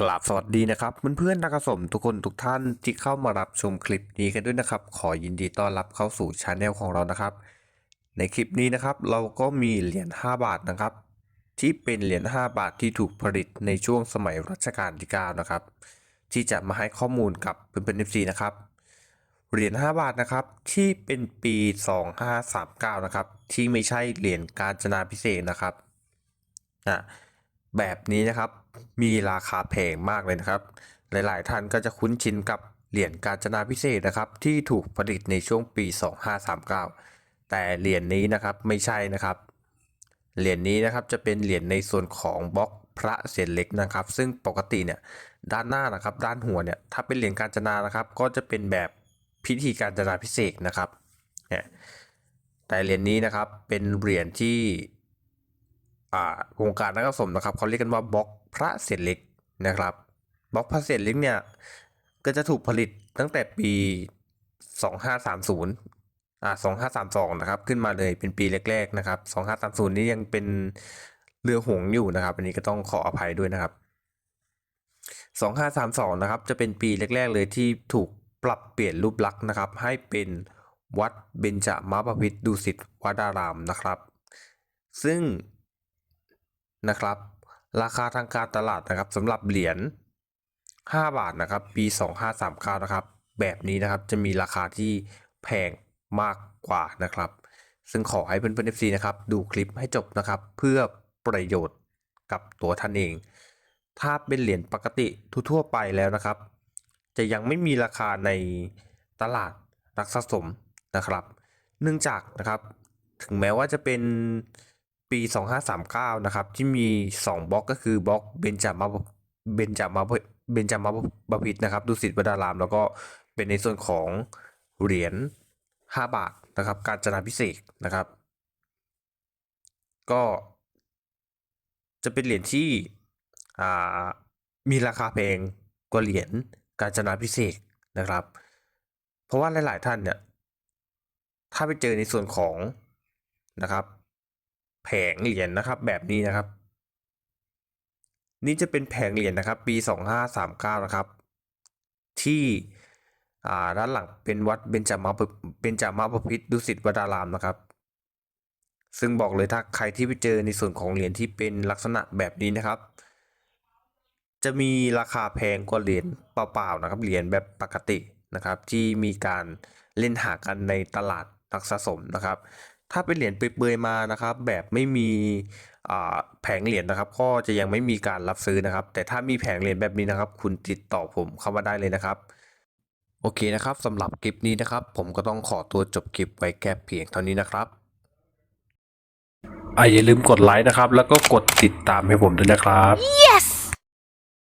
กราบสวัสดีนะครับเพื่อนๆนักสะสมทุกคนทุกท่านที่เข้ามารับชมคลิปนี้กันด้วยนะครับ ขอยินดีต้อนรับเข้าสู่ช anel ของเรานะครับ ในคลิปนี้นะครับเราก็มีเหรียญ5บาทนะครับ ที่เป็นเหรียญ5บาทที่ถูกผลิตในช่วงสมัยรัชกาลที่9นะครับที่จะมาให้ข้อมูลกับเพื่อนๆ FC นะครับเหรียญ5บาทนะครับที่เป็นปี 2539นะครับที่ไม่ใช่เหรียญกาญจนาพิเศษนะครับอะ แบบนี้นะครับ มีราคาแพงมากเลยนะครับ หลายๆท่านก็จะคุ้นชินกับเหรียญกาญจนาพิเศษนะครับ ที่ถูกผลิตในช่วงปี 2539 แต่เหรียญนี้นะครับไม่ใช่นะครับ เหรียญนี้นะครับจะเป็นเหรียญในส่วนของบล็อกพระเศษเล็กนะครับ ซึ่งปกติเนี่ยด้านหน้านะครับ ด้านหัวเนี่ยถ้าเป็นเหรียญกาญจนานะครับ ก็จะเป็นแบบพิธีกาญจนาพิเศษนะครับ แต่เหรียญนี้นะครับเป็นเหรียญที่ วงการนักสมนะครับเขาเรียกกันว่าบล็อกพระเศษเล็กนะครับบล็อกพระเศษเล็กเนี่ยก็จะถูกผลิตตั้งแต่ปี 2530 อ่า 2532 นะครับ ขึ้นมาเลยเป็นปีแรกๆนะครับ 2530 นี้ยังเป็นเรือหงอยู่นะครับ อันนี้ก็ต้องขออภัยด้วยนะครับ 2532 นะครับ จะเป็นปีแรกๆเลยที่ถูกปรับเปลี่ยนรูปลักษณ์นะครับ ให้เป็นวัดเบญจมาบพิตรดุสิตวัดารามนะครับ ซึ่ง นะครับ ราคาทางการตลาดนะครับสำหรับเหรียญ5 บาทนะครับ ปี 2539นะครับ แบบนี้นะครับจะมีราคาที่แพงมากกว่านะครับ ซึ่งขอให้เพื่อนๆ FC นะครับ ดูคลิปให้จบนะครับ เพื่อประโยชน์กับตัวท่านเอง ถ้าเป็นเหรียญปกติทั่วไปแล้วนะครับ จะยังไม่มีราคาในตลาดนักสะสมนะครับ เนื่องจากนะครับ ถึงแม้ว่าจะเป็น ปี 2539 นะครับ ที่มี 2บล็อกก็คือบล็อกเบญจมาเบญจมาเบญจมาบพิตนะครับดุสิตวดาราม แล้วก็เป็นในส่วนของเหรียญ 5 บาทนะครับ การจนาพิเศษนะครับ ก็จะเป็นเหรียญที่อ่ามีราคาแพงกว่าเหรียญกาญจนาพิเศษนะครับ เพราะว่าหลาย ๆ ท่านเนี่ยถ้าไปเจอในส่วนของนะครับ แผงเหรียญนะครับ แบบนี้นะครับ นี่จะเป็นแผงเหรียญนะครับ ปี 2539 นะครับ ที่ด้านหลังเป็นวัดเบญจมาเบญจมาบพิตรดุสิตวดารามนะครับ ซึ่งบอกเลยถ้าใครที่ไปเจอในส่วนของเหรียญที่เป็นลักษณะแบบนี้นะครับ จะมีราคาแพงกว่าเหรียญเปล่าๆนะครับเหรียญแบบปกตินะครับ ที่มีการเล่นหากันในตลาดนักสะสมนะครับ ถ้าเป็นเหรียญเปลือยๆมานะครับ แบบไม่มีอ่าแผงเหรียญนะครับ ก็จะยังไม่มีการรับซื้อนะครับ แต่ถ้ามีแผงเหรียญแบบนี้นะครับ คุณติดต่อผมเข้ามาได้เลยนะครับ โอเคนะครับสำหรับคลิปนี้นะครับ ผมก็ต้องขอตัวจบคลิปไว้แค่เพียงเท่านี้นะครับอะอย่าลืมกดไลค์นะครับ แล้วก็กดติดตามให้ผมด้วยนะครับ Yes!